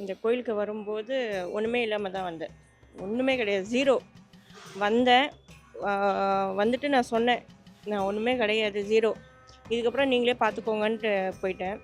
இந்த கோயிலுக்கு வரும்போது ஒன்றுமே இல்லாமல் தான் வந்தேன். ஒன்றுமே கிடையாது. ஜீரோ வந்தேன். வந்துட்டு நான் சொன்னேன். நான் ஒன்றுமே கிடையாது. ஜீரோ இதுக்கப்புறம் நீங்களே பார்த்துக்கோங்கன்ட்டு போயிட்டேன்.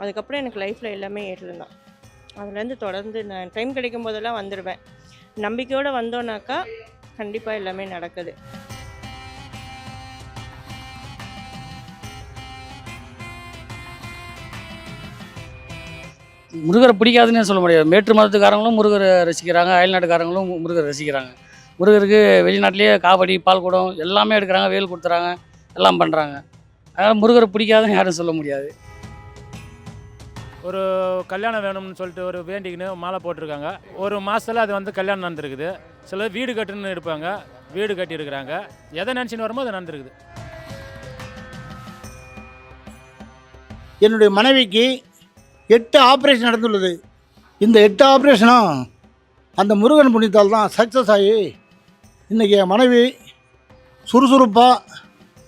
அதுக்கப்புறம் எனக்கு லைஃப்பில் எல்லாமே ஏற்றம் அதுலேருந்து தொடர்ந்து நான் டைம் கிடைக்கும் போதெல்லாம் வந்துடுவேன் நம்பிக்கையோடு வந்தோன்னாக்கா கண்டிப்பாக எல்லாமே நடக்குது. முருகரை பிடிக்காதுன்னு சொல்ல முடியாது. மேற்று மதத்துக்காரங்களும் முருகரை ரசிக்கிறாங்க அயல்நாட்டுக்காரங்களும் முருகரை ரசிக்கிறாங்க. முருகருக்கு வெளிநாட்டிலேயே காவடி பால்குடம் எல்லாமே எடுக்கிறாங்க வேல் கொடுத்துறாங்க எல்லாம் பண்ணுறாங்க அதனால் முருகரை பிடிக்காதுன்னு யாரும் சொல்ல முடியாது. ஒரு கல்யாணம் வேணும்னு சொல்லிட்டு ஒரு வேண்டிக்கின்னு மாலை போட்டிருக்காங்க. ஒரு மாதத்தில் அது வந்து கல்யாணம் நடந்திருக்குது. சிலர் வீடு கட்டுன்னு எடுப்பாங்க வீடு கட்டியிருக்கிறாங்க. எதை நினச்சின்னு வருமோ அது நடந்திருக்குது. என்னுடைய மனைவிக்கு எட்டு ஆப்ரேஷன் நடந்துள்ளது. இந்த எட்டு ஆப்ரேஷனும் அந்த முருகன் புண்ணியத்தால் தான் சக்ஸஸ் ஆகி இன்றைக்கி என் மனைவி சுறுசுறுப்பாக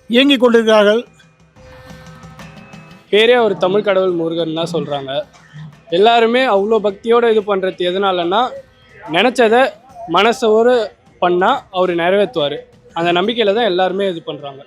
இயங்கிக் கொண்டிருக்கிறார்கள். பேரே ஒரு தமிழ் கடவுள் முருகன் தான் சொல்கிறாங்க எல்லாருமே அவ்வளோ பக்தியோடு இது பண்ணுறது எதனாலன்னா நினச்சதை மனசோடு பண்ணால் அவர் நிறைவேற்றுவார். அந்த நம்பிக்கையில் தான் எல்லாருமே இது பண்ணுறாங்க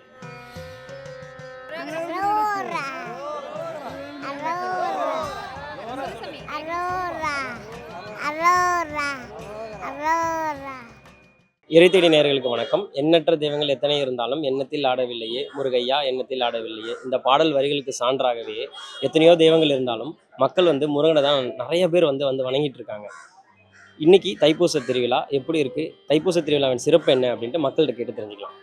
இறைத்தேடி நேர்களுக்கு வணக்கம். எண்ணற்ற தெய்வங்கள் எத்தனை இருந்தாலும் எண்ணத்தில் ஆடவில்லையே. முருகையா எண்ணத்தில் ஆடவில்லையே. இந்த பாடல் வரிகளுக்கு சான்றாகவே எத்தனையோ தெய்வங்கள் இருந்தாலும் மக்கள் வந்து முருகனை தான் நிறைய பேர் வந்து வந்து வணங்கிட்டு இருக்காங்க. இன்னைக்கு தைப்பூச திருவிழா எப்படி இருக்கு? தைப்பூச திருவிழாவின் சிறப்பு என்ன அப்படின்ட்டு மக்கள்கிட்ட கேட்டு தெரிஞ்சுக்கலாம்.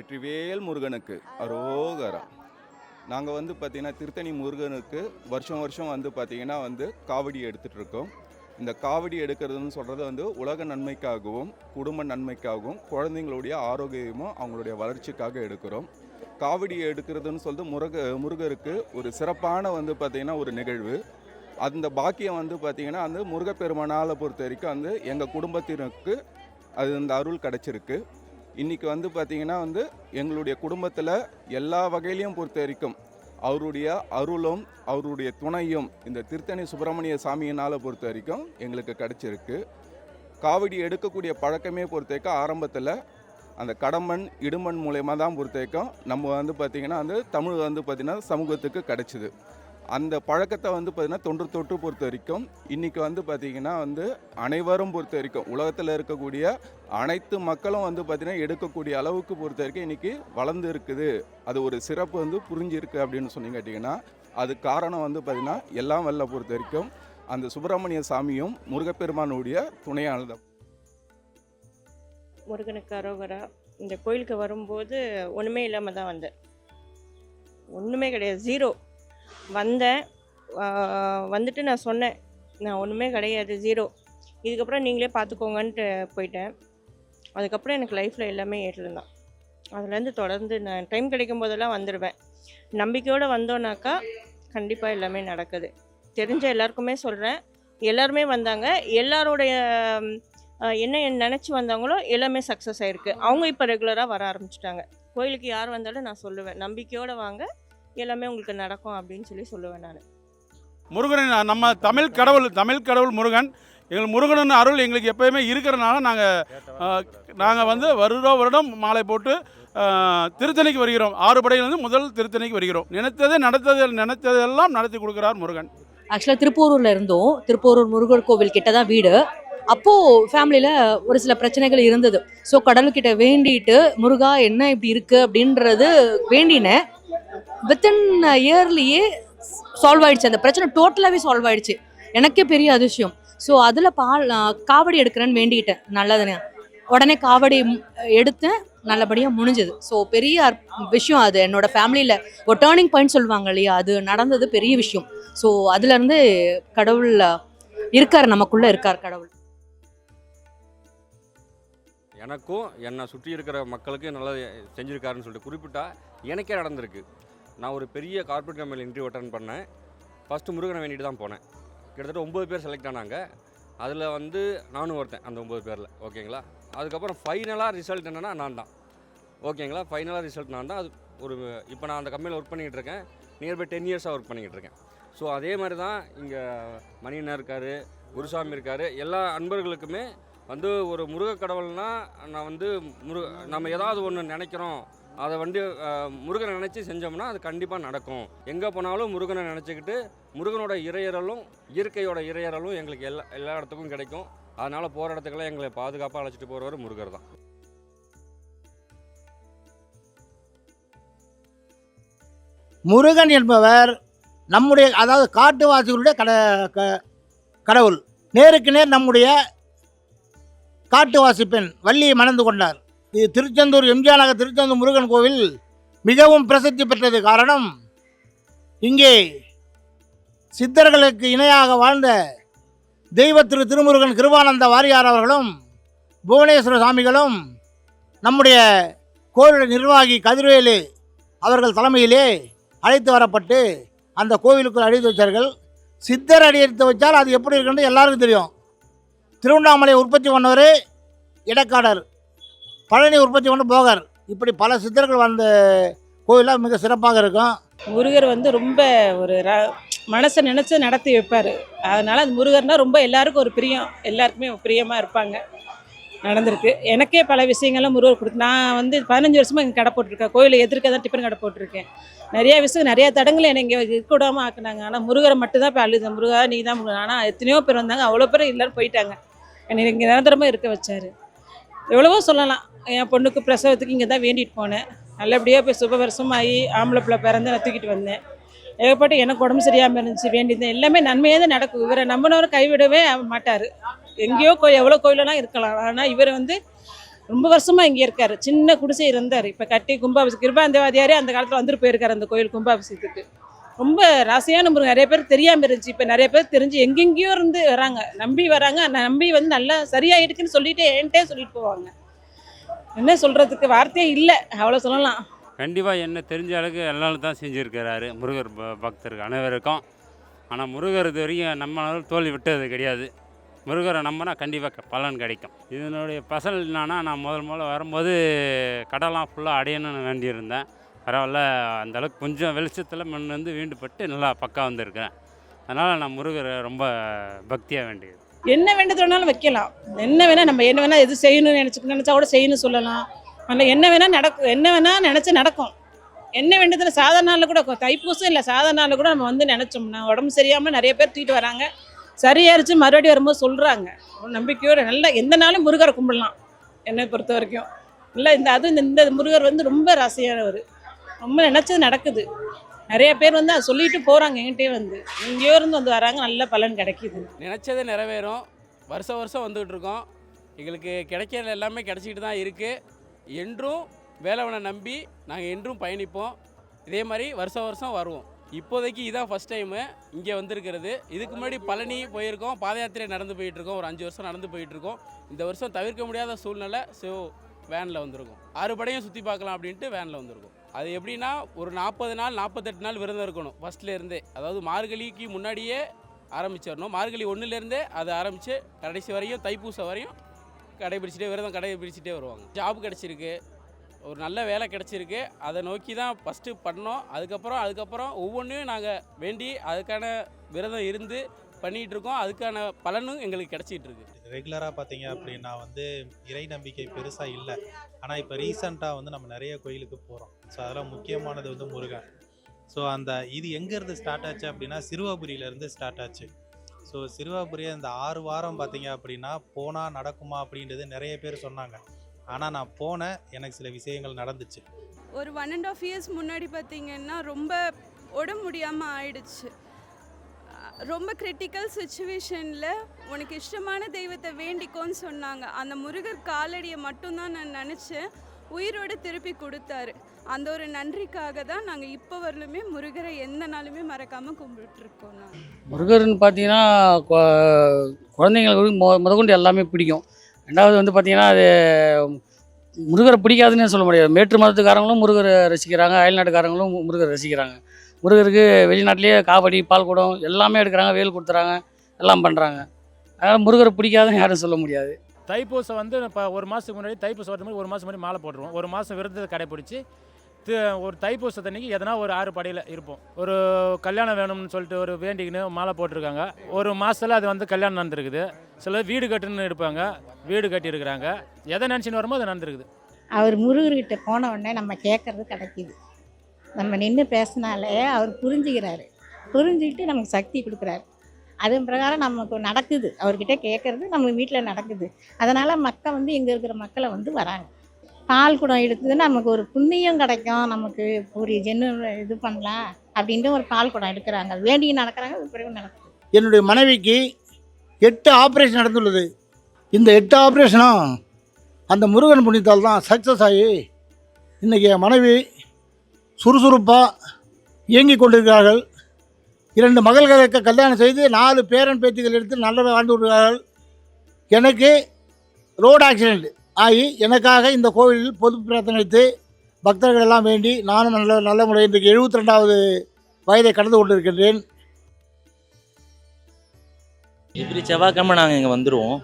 வெற்றிவேல் முருகனுக்கு. அரோகரா. நாங்கள் வந்து பார்த்திங்கன்னா திருத்தணி முருகனுக்கு வருஷம் வருஷம் வந்து பார்த்திங்கன்னா வந்து காவடி எடுத்துகிட்ருக்கோம் இந்த காவடி எடுக்கிறதுன்னு சொல்கிறது வந்து உலக நன்மைக்காகவும் குடும்ப நன்மைக்காகவும் குழந்தைங்களுடைய ஆரோக்கியமும் அவங்களுடைய வளர்ச்சிக்காக எடுக்கிறோம். காவடி எடுக்கிறதுன்னு சொல்லிட்டு முருக முருகருக்கு ஒரு சிறப்பான வந்து பார்த்திங்கன்னா ஒரு நிகழ்வு. அந்த பாக்கியம் வந்து பார்த்திங்கன்னா அந்த முருகப்பெருமானால் பொறுத்த வரைக்கும் வந்து எங்கள் குடும்பத்தினருக்கு அது அந்த அருள் கிடச்சிருக்கு. இன்றைக்கி வந்து பார்த்திங்கன்னா வந்து எங்களுடைய குடும்பத்தில் எல்லா வகையிலையும் பொறுத்த வரைக்கும் அவருடைய அருளும் அவருடைய துணையும் இந்த திருத்தணி சுப்பிரமணிய சாமியினால் பொறுத்த வரைக்கும் எங்களுக்கு கிடச்சிருக்கு. காவடி எடுக்கக்கூடிய பழக்கமே பொறுத்த வரைக்கும் ஆரம்பத்தில் அந்த கடம்பன் இடுமன் மூலயமா தான் பொறுத்த வரைக்கும் நம்ம வந்து பார்த்திங்கன்னா வந்து தமிழ் வந்து பார்த்திங்கன்னா சமூகத்துக்கு கிடச்சிது. அந்த பழக்கத்தை வந்து பார்த்திங்கன்னா தொன்று தொட்டு பொறுத்த வரைக்கும் இன்றைக்கி வந்து பார்த்திங்கன்னா வந்து அனைவரும் பொறுத்த வரைக்கும் உலகத்தில் இருக்கக்கூடிய அனைத்து மக்களும் வந்து பார்த்திங்கன்னா எடுக்கக்கூடிய அளவுக்கு பொறுத்த வரைக்கும் இன்றைக்கி வளர்ந்து இருக்குது. அது ஒரு சிறப்பு வந்து புரிஞ்சிருக்கு அப்படின்னு சொன்னீங்க கேட்டிங்கன்னா அது காரணம் வந்து பார்த்திங்கன்னா எல்லாம் வல்ல பொறுத்த வரைக்கும் அந்த சுப்பிரமணிய சாமியும் முருகப்பெருமானுடைய துணையானது. முருகனுக்கு அரோகரா இந்த கோயிலுக்கு வரும்போது ஒன்றுமே இல்லாமல் தான் வந்தேன். ஒன்றுமே கிடையாது ஜீரோ வந்தேன். வந்துட்டு நான் சொன்னேன் நான் ஒன்றுமே கிடையாது ஜீரோ இதுக்கப்புறம் நீங்களே பார்த்துக்கோங்கன்ட்டு போயிட்டேன். அதுக்கப்புறம் எனக்கு லைஃப்பில் எல்லாமே ஏற்றிருந்தான் தான். அதுலேருந்து தொடர்ந்து நான் டைம் கிடைக்கும் போதெல்லாம் வந்துடுவேன் நம்பிக்கையோடு வந்தோன்னாக்கா கண்டிப்பாக எல்லாமே நடக்குது. தெரிஞ்ச எல்லாருக்குமே சொல்கிறேன் எல்லாருமே வந்தாங்க. எல்லாருடைய என்ன நினச்சி வந்தாங்களோ எல்லாமே சக்ஸஸ் ஆயிருக்கு. அவங்க இப்போ ரெகுலராக வர ஆரம்பிச்சிட்டாங்க. கோயிலுக்கு யார் வந்தாலும் நான் சொல்லுவேன். நம்பிக்கையோடு வாங்க. எல்லாமே உங்களுக்கு நடக்கும் அப்படின்னு சொல்லி சொல்லுவேன் நான். முருகன் நம்ம தமிழ் கடவுள் தமிழ் கடவுள் முருகன். எங்களுக்கு முருகன் அருள் எங்களுக்கு எப்பயுமே இருக்கிறனால நாங்கள் நாங்கள் வந்து வருட வருடம் மாலை போட்டு திருத்தணிக்கு வருகிறோம். ஆறு படையிலிருந்து முதல் திருத்தணிக்கு வருகிறோம். நினைத்ததை நடத்தது நினைத்ததெல்லாம் நடத்தி கொடுக்கிறார் முருகன். ஆக்சுவலாக திருப்போரூரில் இருந்தோம். திருப்போரூர் முருகர் கோவில் கிட்ட தான் வீடு. அப்போது ஃபேமிலியில் ஒரு சில பிரச்சனைகள் இருந்தது. ஸோ கடவுள்கிட்ட வேண்டிட்டு முருகா என்ன இப்படி இருக்குது அப்படின்றது வேண்டினேன். வித்தின் இயர்லியே சால்வ் ஆயிடுச்சு. அந்த பிரச்சனை டோட்டலாகவே சால்வ் ஆயிடுச்சு. எனக்கே பெரிய அதிசயம். ஸோ அதில் பால் காவடி எடுக்கிறேன்னு வேண்டிக்கிட்டேன். நல்லதுன்னு. உடனே காவடி எடுத்தேன். நல்லபடியாக முடிஞ்சது. ஸோ பெரிய விஷயம் அது. என்னோட ஃபேமிலியில் ஒரு டேர்னிங் பாயிண்ட் சொல்லுவாங்க இல்லையா? அது நடந்தது பெரிய விஷயம். ஸோ அதுலேருந்து கடவுள் இருக்கார். நமக்குள்ளே இருக்கார் கடவுள். எனக்கும் என்னை சுற்றி இருக்கிற மக்களுக்கு நல்லா செஞ்சுருக்காருன்னு சொல்லிட்டு குறிப்பிட்டா எனக்கே நடந்திருக்கு. நான் ஒரு பெரிய கார்பரேட் கம்பெனியில் இன்டர்வியூ அட்டன் பண்ணேன். ஃபஸ்ட்டு முருகனை வேண்டிட்டு தான் போனேன். கிட்டத்தட்ட ஒம்பது பேர் செலக்ட் ஆனாங்க. அதில் வந்து நானும் ஒருத்தன் அந்த ஒம்பது பேரில். ஓகேங்களா? அதுக்கப்புறம் ஃபைனலாக ரிசல்ட் என்னென்னா நான் தான். ஓகேங்களா? ஃபைனலாக ரிசல்ட் நான் தான். அது ஒரு இப்போ நான் அந்த கம்பெனியில் ஒர்க் பண்ணிக்கிட்டு இருக்கேன். நியர்பை டென் இயர்ஸாக ஒர்க் பண்ணிக்கிட்டு இருக்கேன். ஸோ அதே மாதிரி தான் இங்கே மணியண்ணா இருக்கார் குருசாமி இருக்கார். எல்லா அன்பர்களுக்குமே வந்து ஒரு முருக கடவுள்னா நான் வந்து முருக நம்ம ஏதாவது ஒன்று நினைக்கிறோம் அதை வந்து முருகனை நினச்சி செஞ்சோம்னா அது கண்டிப்பாக நடக்கும். எங்கே போனாலும் முருகனை நினச்சிக்கிட்டு முருகனோட இறையறலும் இயற்கையோட இறையறலும் எங்களுக்கு எல்லா எல்லா இடத்துக்கும் கிடைக்கும். அதனால் போகிற இடத்துக்கெல்லாம் எங்களை பாதுகாப்பாக அழைச்சிட்டு போகிறவர் முருகர் தான். முருகன் என்பவர் நம்முடைய அதாவது காட்டுவாசிகளுடைய கட க- கடவுள். நேருக்கு நேர் நம்முடைய காட்டுவாசி பெண் வள்ளியை மணந்து கொண்டார். இது திருச்செந்தூர் எம்ஜிஆர் நகர் திருச்செந்தூர் முருகன் கோவில் மிகவும் பிரசித்தி பெற்றது. காரணம் இங்கே சித்தர்களுக்கு இணையாக வாழ்ந்த தெய்வ திரு திருமுருகன் கிருபானந்த வாரியார் அவர்களும் புவனேஸ்வர சாமிகளும் நம்முடைய கோவிலுடைய நிர்வாகி கதிர்வேலு அவர்கள் தலைமையிலே அழைத்து வரப்பட்டு அந்த கோவிலுக்குள் அடித்து வச்சார்கள். சித்தர் அடி எடுத்து வச்சால் அது எப்படி இருக்குன்னு எல்லாருக்கும் தெரியும். திருவண்ணாமலை உற்பத்தி பண்ணவர் இடக்காடர் பழனி உற்பத்தி பண்ண போகர். இப்படி பல சித்தர்கள் வந்த கோயிலாக மிக சிறப்பாக இருக்கும். முருகர் வந்து ரொம்ப ஒரு ர மனசை நினச்சி நடத்தி வைப்பார். அதனால் அந்த முருகர்னா ரொம்ப எல்லாருக்கும் ஒரு பிரியம். எல்லாருக்குமே பிரியமாக இருப்பாங்க. நடந்திருக்கு. எனக்கே பல விஷயங்கள்லாம் முருகர் கொடுத்து நான் வந்து பதினஞ்சு வருஷமாக இங்கே கடை போட்டிருக்கேன். கோயிலில் எதிர்க்க தான் டிஃபன் கடை போட்டிருக்கேன். நிறையா விஷயம் நிறையா தடங்களை என்னை இங்கே இருக்க விடாமல் ஆக்குனாங்க. ஆனால் முருகரை மட்டும் தான் இப்போ அழுது. முருகா நீ தான் ஆனால் எத்தனையோ பேர் வந்தாங்க. அவ்வளோ பேர் எல்லோரும் போயிட்டாங்க. என்னை இங்கே நிரந்தரமாக இருக்க வச்சார். எவ்வளவோ சொல்லலாம். என் பொண்ணுக்கு பிரசவத்துக்கு இங்கே தான் வேண்டிட்டு போனேன். நல்லபடியாக போய் சுபவரசமாகி ஆம்பளை பிள்ளை பிறந்து நான் தூக்கிட்டு வந்தேன். ஏகப்பட்டு எனக்கு உடம்பு சரியாமல் இருந்துச்சு வேண்டியிருந்தேன். எல்லாமே நன்மையாக தான் நடக்கும். இவரை நம்பினவர் கைவிடவே மாட்டார். எங்கேயோ கோயில் எவ்வளோ கோயிலெல்லாம் இருக்கலாம். ஆனால் இவர் வந்து ரொம்ப வருஷமாக இங்கே இருக்கார். சின்ன குடிசை இருந்தார். இப்போ கட்டி கும்பாபிஷேகம் கிருபா அந்த காலத்தில் வந்துட்டு போயிருக்காரு அந்த கோயில் கும்பாபிஷேகத்துக்கு. ரொம்ப ராசியான முருகன் நிறைய பேர் தெரியாமல் இருந்துச்சு. இப்போ நிறைய பேர் தெரிஞ்சு எங்கெங்கேயோ இருந்து வராங்க. நம்பி வராங்க. நம்பி வந்து நல்லா சரியாயிடுக்குன்னு சொல்லிட்டு என்கிட்டே சொல்லிட்டு போவாங்க. என்ன சொல்கிறதுக்கு வார்த்தையே இல்லை. அவ்வளோ சொல்லலாம். கண்டிப்பாக என்ன தெரிஞ்ச அளவுக்கு எல்லாரும் தான் செஞ்சுருக்கிறாரு முருகர் பக்தருக்கு அனைவருக்கும். ஆனால் முருகர் இது வரைக்கும் நம்மளால தோல்வி விட்டது கிடையாது. முருகரை நம்பினா கண்டிப்பாக பலன் கிடைக்கும். இதனுடைய பசல் என்னன்னா நான் முதல் முதல்ல வரும்போது கடலாம் ஃபுல்லாக அடையணும்னு வேண்டியிருந்தேன். பரவாயில்ல அந்தளவுக்கு கொஞ்சம் வெளிச்சத்தில் மண் வந்து வீண்டுபட்டு நல்லா பக்கா வந்திருக்கிறேன். அதனால் நான் முருகரை ரொம்ப பக்தியாக வேண்டியது. என்ன வேண்டது வேணாலும் வைக்கலாம். என்ன வேணால் நம்ம என்ன வேணால் எது செய்யணும்னு நினச்சி நினச்சா கூட செய்யணும்னு சொல்லலாம். அதில் என்ன வேணால் நடக்கும் என்ன வேணால் நினச்சி நடக்கும். என்ன வேண்டதில் சாதாரண நாளில் கூட தைப்பூசம் இல்லை சாதாரண நாளில் கூட நம்ம வந்து நினச்சோம்னா உடம்பு சரியாமல் நிறைய பேர் தூக்கிட்டு வராங்க. சரியாயிருச்சு மறுபடியும் வரும்போது சொல்கிறாங்க நம்பிக்கையோடு நல்லா எந்த நாளும் முருகரை கும்பிடலாம். என்னை பொறுத்த வரைக்கும். இல்லை இந்த அதுவும் இந்த- இந்த முருகர் வந்து ரொம்ப ராசியானவர். ரொம்ப நினச்சது நடக்குது. நிறைய பேர் வந்து அதை சொல்லிட்டு போகிறாங்க எங்கிட்டே வந்து. எங்கேயோ இருந்து வந்து வராங்க நல்ல பலன் கிடைக்கிது. நினச்சது நிறைவேறும். வருஷம் வருஷம் வந்துகிட்டு இருக்கோம். எங்களுக்கு கிடைக்கிறது எல்லாமே கிடச்சிக்கிட்டு தான் இருக்குது என்றும் வேலவனை நம்பி நாங்கள் என்றும் பயணிப்போம். இதே மாதிரி வருஷம் வருஷம் வருவோம். இப்போதைக்கு இதான் ஃபஸ்ட் டைமு இங்கே வந்திருக்கிறது. இதுக்கு முன்னாடி பழனி போயிருக்கோம். பாத யாத்திரை நடந்து போயிட்டுருக்கோம் ஒரு அஞ்சு வருஷம் நடந்து போயிட்டுருக்கோம் இந்த வருஷம் தவிர்க்க முடியாத சூழ்நிலை ஸோ வேனில் வந்திருக்கோம். ஆறு படையும் சுற்றி பார்க்கலாம் அப்படின்ட்டு வேனில் வந்திருக்கோம். அது எப்படின்னா ஒரு நாற்பது நாள் நாற்பத்தெட்டு நாள் விரதம் இருக்கணும். ஃபஸ்ட்லேருந்தே அதாவது மார்கழிக்கு முன்னாடியே ஆரம்பிச்சிடணும். மார்கழி ஒன்றுலேருந்தே அதை ஆரம்பித்து கடைசி வரையும் தைப்பூசம் வரையும் கடைபிடிச்சிட்டே விரதம் கடைபிடிச்சிட்டே வருவாங்க. ஜாப் கிடச்சிருக்கு. ஒரு நல்ல வேலை கிடச்சிருக்கு. அதை நோக்கி தான் ஃபஸ்ட்டு பண்ணோம். அதுக்கப்புறம் அதுக்கப்புறம் ஒவ்வொன்றையும் நாங்கள் வேண்டி அதுக்கான விரதம் இருந்து பண்ணிகிட்டு இருக்கோம். அதுக்கான பலனும் எங்களுக்கு கிடச்சிட்ருக்கு ரெகுலராக பார்த்தீங்க அப்படின்னா வந்து இறை நம்பிக்கை பெருசாக இல்லை. ஆனால் இப்போ ரீசண்டாக வந்து நம்ம நிறைய கோயிலுக்கு போகிறோம் ஸோ அதெல்லாம் முக்கியமானது வந்து முருகன். ஸோ அந்த இது எங்கேருந்து ஸ்டார்ட் ஆச்சு அப்படின்னா சிறுவாபுரியிலேருந்து ஸ்டார்ட் ஆச்சு. ஸோ சிறுவாபுரி அந்த ஆறு வாரம் பார்த்தீங்க அப்படின்னா போனால் நடக்குமா அப்படின்றது நிறைய பேர் சொன்னாங்க. ஆனால் நான் போனேன் எனக்கு சில விஷயங்கள் நடந்துச்சு. ஒரு ஒன் அண்ட் ஆஃப் இயர்ஸ் முன்னாடி பார்த்தீங்கன்னா ரொம்ப உடம்பு முடியாமல் ஆயிடுச்சு. ரொம்ப கிரிட்டிக்கல் சுச்சுவேஷனில் உனக்கு இஷ்டமான தெய்வத்தை வேண்டிக்கோன்னு சொன்னாங்க. அந்த முருகர் காலடியை மட்டும்தான் நான் நினச்சேன் உயிரோடு திருப்பி கொடுத்தாரு. அந்த ஒரு நன்றிக்காக தான் நாங்கள் இப்போ வரலுமே முருகரை எந்த நாளுமே மறக்காமல் கும்பிட்டுருக்கோம் நாங்கள் முருகர்னு பார்த்தீங்கன்னா குழந்தைங்களுக்கு மொ முதற்கொண்டு எல்லாமே பிடிக்கும். ரெண்டாவது வந்து பார்த்தீங்கன்னா அது முருகரை பிடிக்காதுன்னு சொல்ல முடியாது. மேற்று மதத்துக்காரங்களும் முருகரை ரசிக்கிறாங்க அயல்நாட்டுக்காரங்களும் முருகரை ரசிக்கிறாங்க. முருகருக்கு வெளிநாட்டிலேயே காவடி பால்குடம் எல்லாமே எடுக்கிறாங்க வேல் கொடுத்துறாங்க எல்லாம் பண்ணுறாங்க அதனால் முருகரை பிடிக்காதுன்னு யாரும் சொல்ல முடியாது. தைப்பூசம் வந்து இப்போ ஒரு மாதத்துக்கு முன்னாடி தைப்பூசம் வரதுக்கு முன்னாடி ஒரு மாதம் முன்னாடி மாலை போட்டுருவோம். ஒரு மாதம் விரதத்தை கடைப்பிடிச்சி தி- ஒரு தைப்பூசத்தன்னைக்கு எதனா ஒரு ஆறு படையில் இருப்போம். ஒரு கல்யாணம் வேணும்னு சொல்லிட்டு ஒரு வேண்டிக்கின்னு மாலை போட்டிருக்காங்க. ஒரு மாதத்தில் அது வந்து கல்யாணம் நடந்திருக்குது. சிலர் வீடு கட்டுன்னு எடுப்பாங்க வீடு கட்டியிருக்கிறாங்க. எதை நினச்சின்னு வருமோ அது நடந்திருக்குது. அவர் முருகர்கிட்ட போன உடனே நம்ம கேட்குறது கிடைக்கிது. நம்ம நின்று பேசினாலே அவர் புரிஞ்சுக்கிறாரு. புரிஞ்சுக்கிட்டு நமக்கு சக்தி கொடுக்குறாரு. அதன் பிரகாரம் நமக்கு நடக்குது. அவர்கிட்ட கேட்குறது நம்ம வீட்டில் நடக்குது. அதனால் மக்கள் வந்து இங்கே இருக்கிற மக்களை வந்து வராங்க. பால் குடம் எடுத்ததுன்னா நமக்கு ஒரு புண்ணியம் கிடைக்கும். நமக்கு ஒரு ஜென்னு இது பண்ணலாம் அப்படின்ட்டு ஒரு பால் குடம் எடுக்கிறாங்க. வேண்டியும் நடக்கிறாங்க பிறகு நடக்குது. என்னுடைய மனைவிக்கு எட்டு ஆப்ரேஷன் நடந்துள்ளது. இந்த எட்டு ஆப்ரேஷனும் அந்த முருகன் புண்ணியத்தால் தான் சக்ஸஸ் ஆகி இன்றைக்கி என் மனைவி சுறுசுறுப்பாக இயங்கிக் கொண்டிருக்கிறார்கள். இரண்டு மகள்களுக்கு கல்யாணம் செய்து நாலு பேரன் பேத்திகள் எடுத்து நல்ல வாழ்ந்து விடுகிறார்கள் எனக்கு ரோடு ஆக்சிடெண்ட் ஆகி எனக்காக இந்த கோவிலில் பொது பிரார்த்தனை வைத்து பக்தர்கள் எல்லாம் வேண்டி நானும் நல்ல நல்ல முறையில் இன்றைக்கு எழுபத்தி ரெண்டாவது வயதை கடந்து கொண்டிருக்கின்றேன். எவ்ரி செவ்வாய்க்கிழமை நாங்கள் இங்கே வந்துடுவோம்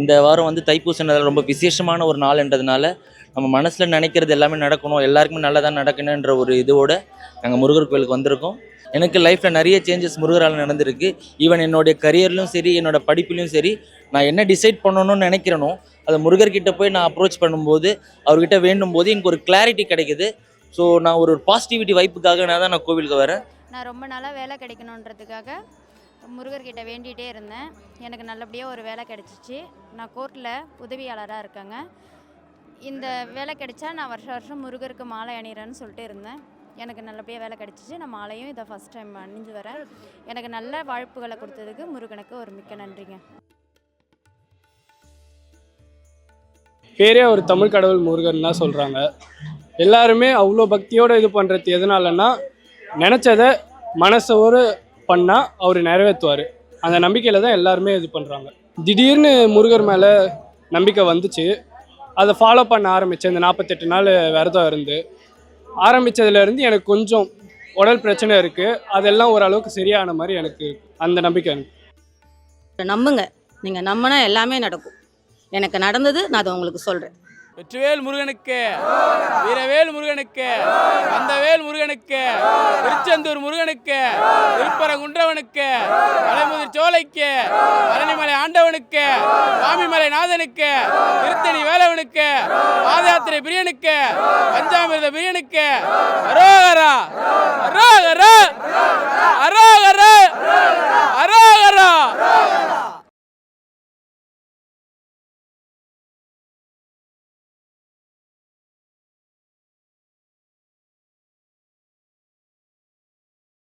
இந்த வாரம் வந்து தைப்பூசன்றதால ரொம்ப விசேஷமான ஒரு நாள்ன்றதுனால நம்ம மனசில் நினைக்கிறது எல்லாமே நடக்கணும் எல்லாருக்குமே நல்லதாக நடக்கணுன்ற ஒரு இதோட நாங்கள் முருகர் கோயிலுக்கு வந்திருக்கோம். எனக்கு லைஃப்பில் நிறைய சேஞ்சஸ் முருகரால் நடந்திருக்கு. ஈவன் என்னுடைய கரியர்லையும் சரி என்னோட படிப்புலையும் சரி நான் என்ன டிசைட் பண்ணணும்னு நினைக்கிறேனோ அதை முருகர்கிட்ட போய் நான் அப்ரோச் பண்ணும்போது அவர்கிட்ட வேண்டும் போது எனக்கு ஒரு கிளாரிட்டி கிடைக்குது. ஸோ நான் ஒரு பாசிட்டிவிட்டி வைப்புக்காக நான் தான் நான் கோவிலுக்கு வரேன். நான் ரொம்ப நாளாக வேலை கிடைக்கணுன்றதுக்காக முருகர்கிட்ட வேண்டிகிட்டே இருந்தேன். எனக்கு நல்லபடியாக ஒரு வேலை கிடச்சிச்சு. நான் கோர்ட்டில் உதவியாளராக இருக்கேங்க. இந்த வேலை கிடைச்சா நான் வருஷம் வருஷம் முருகருக்கு மாலை அணிகிறேன்னு சொல்லிட்டு இருந்தேன். எனக்கு நல்லபடியாக வேலை கிடைச்சிச்சு. நான் மாலையும் இதை ஃபஸ்ட் டைம் அணிஞ்சு வரேன். எனக்கு நல்ல வாழ்ப்புகளை கொடுத்ததுக்கு முருகனுக்கு ஒரு மிக்க நன்றிங்க. பேரே ஒரு தமிழ் கடவுள் முருகன் தான் சொல்கிறாங்க எல்லாருமே அவ்வளோ பக்தியோடு இது பண்ணுறது எதனாலன்னா நினச்சதை மனசோடு பண்ணால் அவர் நிறைவேற்றுவார். அந்த நம்பிக்கையில் தான் எல்லாருமே இது பண்ணுறாங்க திடீர்னு முருகர் மேலே நம்பிக்கை வந்துச்சு. அதை ஃபாலோ பண்ண ஆரம்பித்தேன் இந்த நாற்பத்தெட்டு நாள் விரதம் இருந்து. ஆரம்பித்ததுலேருந்து எனக்கு கொஞ்சம் உடல் பிரச்சனை இருக்குது அதெல்லாம் ஓரளவுக்கு சரியான மாதிரி எனக்கு அந்த நம்பிக்கை எனக்கு நம்புங்க. நீங்கள் நம்பினா எல்லாமே நடக்கும். எனக்கு நடந்தது நான் அதை உங்களுக்கு சொல்கிறேன் வெற்றிவேல் முருகனுக்கு. வீரவேல் முருகனுக்கு. வந்தவேல் முருகனுக்கு. திருச்செந்தூர் முருகனுக்கு. திருப்பரங்குன்றவனுக்கு. மலைமுதிர் சோலைக்கு. பழனிமலை ஆண்டவனுக்கு. சுவாமிமலை நாதனுக்கு. திருத்தணி வேலவனுக்கு. பாத யாத்திரை பிரியனுக்கு. பஞ்சாமிரத பிரியனுக்கு. அரோகரா அரோகரா அரோகரா அரோகரா